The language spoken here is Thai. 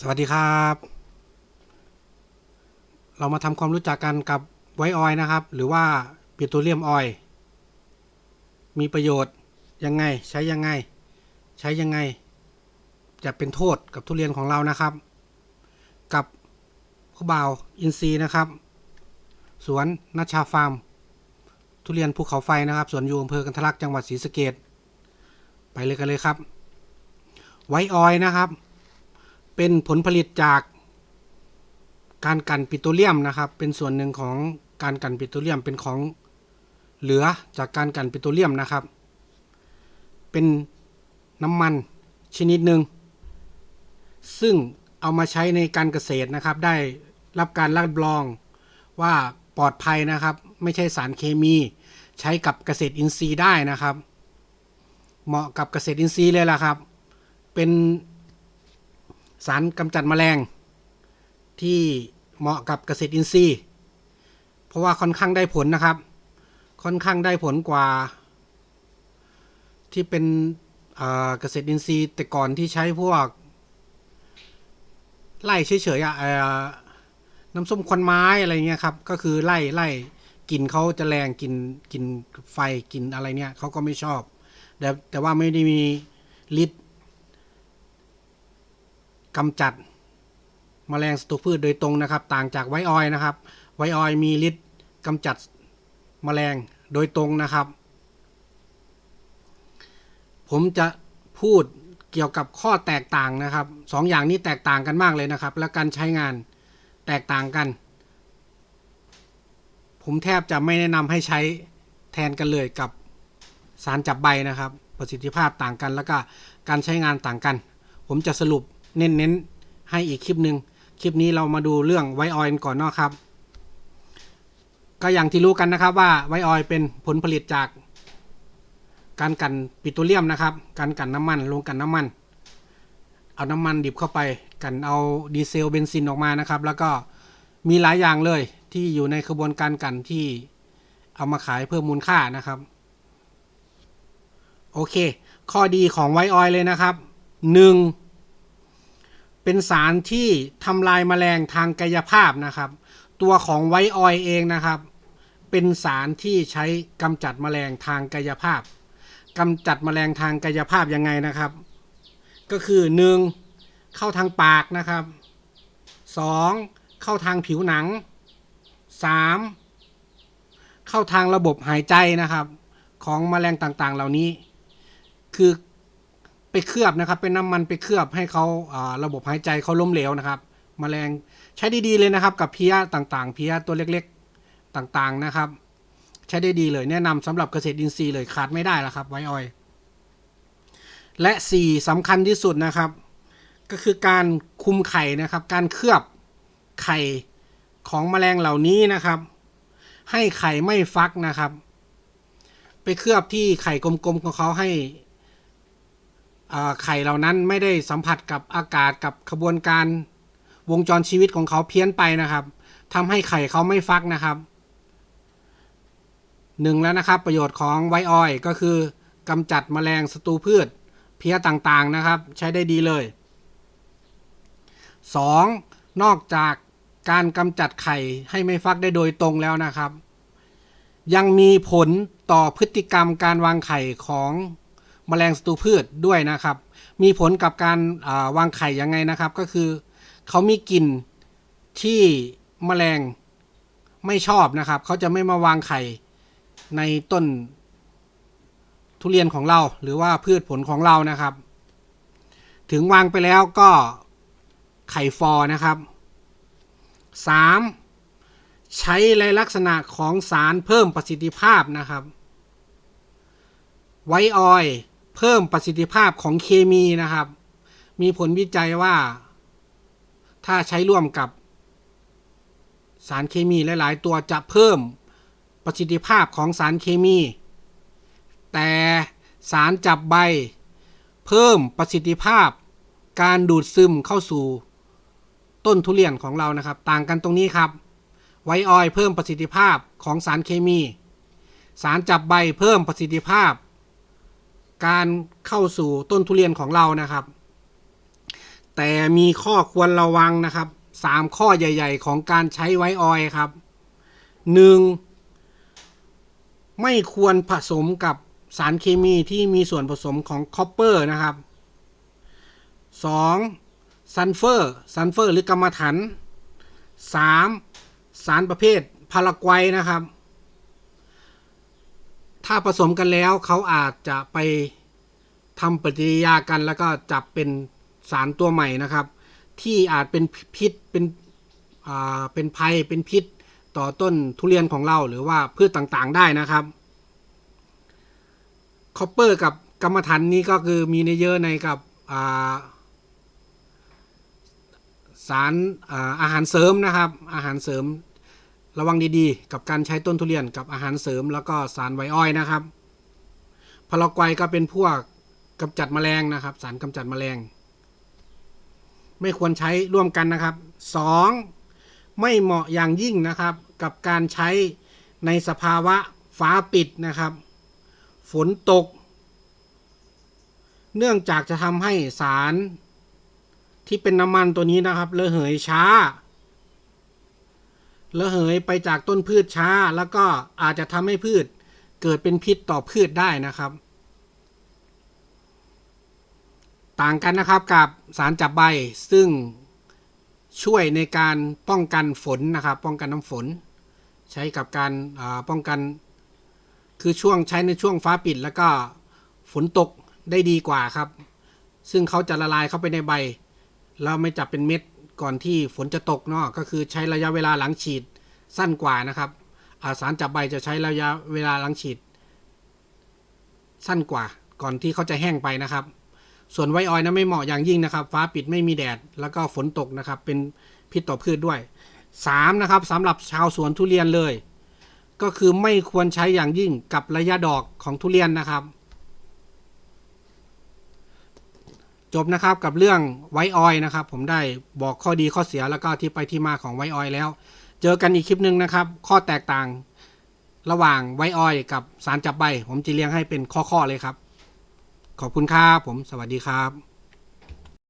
สวัสดีครับ เรามาทำความรู้จักกันกับไวท์ออยนะครับ หรือว่าปิโตรเลียมออย มีประโยชน์ยังไงใช้ยังไง ใช้ยังไง จะเป็นโทษกับทุเรียนของเรานะครับ กับข้าวบ่าวอินซีนะครับ สวนนัชชาฟาร์ม ทุเรียนภูเขาไฟนะครับ สวนอยู่อำเภอกันทะลักจังหวัดศรีสะเกดไปเลยกันเลยครับ ไวท์ออยนะครับ เป็นผลผลิตจากการกันปิโตรเลียมนะครับ เป็นส่วนหนึ่งของการกันปิโตรเลียมเป็นของเหลือจากการกันปิโตรเลียมนะครับ เป็นน้ำมันชนิดหนึ่งซึ่งเอามาใช้ในการเกษตรนะครับ ได้รับการรับรองว่าปลอดภัยนะครับ ไม่ใช่สารเคมีใช้กับเกษตรอินทรีย์ได้นะครับ เหมาะกับเกษตรอินทรีย์เลยล่ะครับ เป็น สารกำจัดแมลง ที่เหมาะกับเกษตรอินทรีย์ เพราะว่าค่อนข้างได้ผลนะครับ ค่อนข้างได้ผลกว่า ที่เป็นเกษตรอินทรีย์ แต่ก่อนที่ใช้พวก ไล่เฉยๆอะเอ่อน้ำส้มควันไม้อะไรเงี้ยครับก็คือไล่ไล่กลิ่นเขาจะแรงกลิ่นกลิ่นไฟกลิ่นอะไรเนี่ยเขาก็ไม่ชอบแต่แต่ว่าไม่ได้มีฤทธิ์ กำจัดแมลงศัตรูพืชโดยตรงนะครับ ต่างจากไวออยนะครับ ไวออยมีฤทธิ์กำจัดแมลงโดยตรงนะครับ ผมจะพูดเกี่ยวกับข้อแตกต่างนะครับสองอย่างนี้แตกต่างกันมากเลยนะครับ และการใช้งานแตกต่างกัน ผมแทบจะไม่แนะนำให้ใช้แทนกันเลยกับสารจับใบนะครับ ประสิทธิภาพต่างกัน แล้วก็การใช้งานต่างกัน ผมจะสรุป เน้นๆให้อีกคลิปหนึ่งคลิปนี้เรามาดูเรื่องไวท์ออยล์ก่อนเนาะครับ ก็อย่างที่รู้กันนะครับว่าไวท์ออยล์เป็นผลผลิตจาก การกันปิโตรเลียมนะครับ การกันน้ำมันลงกันน้ำมัน เอาน้ำมันดิบเข้าไป กันเอาดีเซลเบนซินออกมานะครับ แล้วก็มีหลายอย่างเลยที่อยู่ในกระบวนการกันที่เอามาขายเพิ่มมูลค่านะครับ โอเค ข้อดีของไวท์ออยล์เลยนะครับหนึ่ง เป็นสารที่ทำลายแมลงทางกายภาพนะครับ ตัวของไวออยเองนะครับ เป็นสารที่ใช้กำจัดแมลงทางกายภาพกำจัดแมลงทางกายภาพยังไงนะครับ ก็คือ 1. เข้าทางปากนะครับ 2. เข้าทางผิวหนัง 3. เข้าทางระบบหายใจนะครับ ของแมลงต่างๆ เหล่านี้ คือ ไปเคลือบนะครับ เป็นน้ำมันไปเคลือบให้เขาอ่าระบบหายใจเขาล้มเหลวนะครับแมลงใช้ด้ดีเลยนะครับ กับเพี้ยต่างๆ เพี้ยตัวเล็กๆต่างๆนะครับ ใช้ได้ดีเลยแนะนำสำหรับเกษตรอินทรีย์เลยขาดไม่ได้แล้วครับ ไวท์ออย และสี่สำคัญที่สุดนะครับ ก็คือการคุมไข่นะครับ การเคลือบไข่ของแมลงเหล่านี้นะครับ ให้ไข่ไม่ฟักนะครับ ไปเคลือบที่ไข่กลมๆของเขาให้ ไข่เหล่านั้นไม่ได้สัมผัสกับอากาศกับขบวนการวงจรชีวิตของเขาเพี้ยนไปนะครับทำให้ไข่เขาไม่ฟักนะครับหนึ่งแล้วนะครับ ประโยชน์ของไวออยก็คือกำจัดแมลงศัตรูพืช เพี้ยต่างๆนะครับ ใช้ได้ดีเลย 2. นอกจากการกำจัดไข่ให้ไม่ฟักได้โดยตรงแล้วนะครับ ยังมีผลต่อพฤติกรรมการวางไข่ของ แมลงศัตรูพืชด้วยนะครับ มีผลกับการาวางไข่ยังไงนะครับ ก็คือเขามีกลิ่นที่แมลงไม่ชอบนะครับ เขาจะไม่มาวางไข่ในต้นทุเรียนของเรา หรือว่าพืชผลของเรานะครับ ถึงวางไปแล้วก็ไข่ฟอนะครับ 3. ใช้ในลักษณะของสารเพิ่มประสิทธิภาพนะครับ ไวออย เพิ่มประสิทธิภาพของเคมีนะครับ มีผลวิจัยว่า ถ้าใช้ร่วมกับ สารเคมีหลาย ๆ ตัวจะเพิ่มประสิทธิภาพของสารเคมี แต่สารจับใบ เพิ่มประสิทธิภาพ การดูดซึมเข้าสู่ต้นทุเรียนของเรานะครับ ต่างกันตรงนี้ครับ ไวออยล์เพิ่มประสิทธิภาพของสารเคมี สารจับใบเพิ่มประสิทธิภาพ การเข้าสู่ต้นทุเรียนของเรานะครับ แต่มีข้อควรระวังนะครับสามข้อใหญ่ ๆ ของการใช้ไวท์ออยครับหนึ่งไม่ควรผสมกับสารเคมีที่มีส่วนผสมของคอปเปอร์นะครับสองซัลเฟอร์ซัลเฟอร์หรือกรรมฐานสามสารประเภทพารากวัยนะครับ ถ้าผสมกันแล้วเขาอาจจะไปทำปฏิกิริยากันแล้วก็จับเป็นสารตัวใหม่นะครับ ที่อาจเป็นพิษเป็นอ่าเป็นภัยเป็นพิษต่อต้นทุเรียนของเราหรือว่าพืชต่างๆได้นะครับคอปเปอร์กับกรรมฐานนี้ก็คือมีในเยอะในกับาสารอาอาหารเสริมนะครับ อาหารเสริม ระวังดีๆ กับการใช้ต้นทุเรียนกับอาหารเสริมแล้วก็สารไวอ้อยนะครับพลอกไกวก็เป็นพวกกำจัดแมลงนะครับ สารกำจัดแมลง ไม่ควรใช้ร่วมกันนะครับสองไม่เหมาะอย่างยิ่งนะครับ กับการใช้ในสภาวะฟ้าปิดนะครับ ฝนตก เนื่องจากจะทำให้สารที่เป็นน้ำมันตัวนี้นะครับระเหยช้า ระเหยไปจากต้นพืชช้า แล้วก็อาจจะทำให้พืชเกิดเป็นพิษต่อพืชได้นะครับ ต่างกันนะครับกับสารจับใบซึ่งช่วยในการป้องกันฝนนะครับ ป้องกันน้ำฝน ใช้กับการาป้องกัน คือช่วงใช้ในช่วงฟ้าปิด แล้วก็ฝนตกได้ดีกว่าครับ ซึ่งเขาจะละลายเข้าไปในใบ แล้วไม่จับเป็นเม็ด ก่อนที่ฝนจะตกเนาะก็คือใช้ระยะเวลาหลังฉีดสั้นกว่านะครับอาสารจับใบจะใช้ระยะเวลาหลังฉีด สั้นกว่า ก่อนที่เขาจะแห้งไปนะครับ ส่วนไวออยนะไม่เหมาะอย่างยิ่งนะครับ ฟ้าปิดไม่มีแดด แล้วก็ฝนตกนะครับ เป็นพิษต่อพืชด้วยสามนะครับสำหรับชาวสวนทุเรียนเลย ก็คือไม่ควรใช้อย่างยิ่งกับระยะดอกของทุเรียนนะครับ จบนะครับกับเรื่องไวออยนะครับ ผมได้บอกข้อดีข้อเสียแล้วก็ที่ไปที่มาของไวออยแล้ว เจอกันอีกคลิปหนึ่งนะครับ ข้อแตกต่างระหว่างไวออยกับสารจับใบ ผมจะเรียงให้เป็นข้อๆเลยครับ ขอบคุณครับผมสวัสดีครับ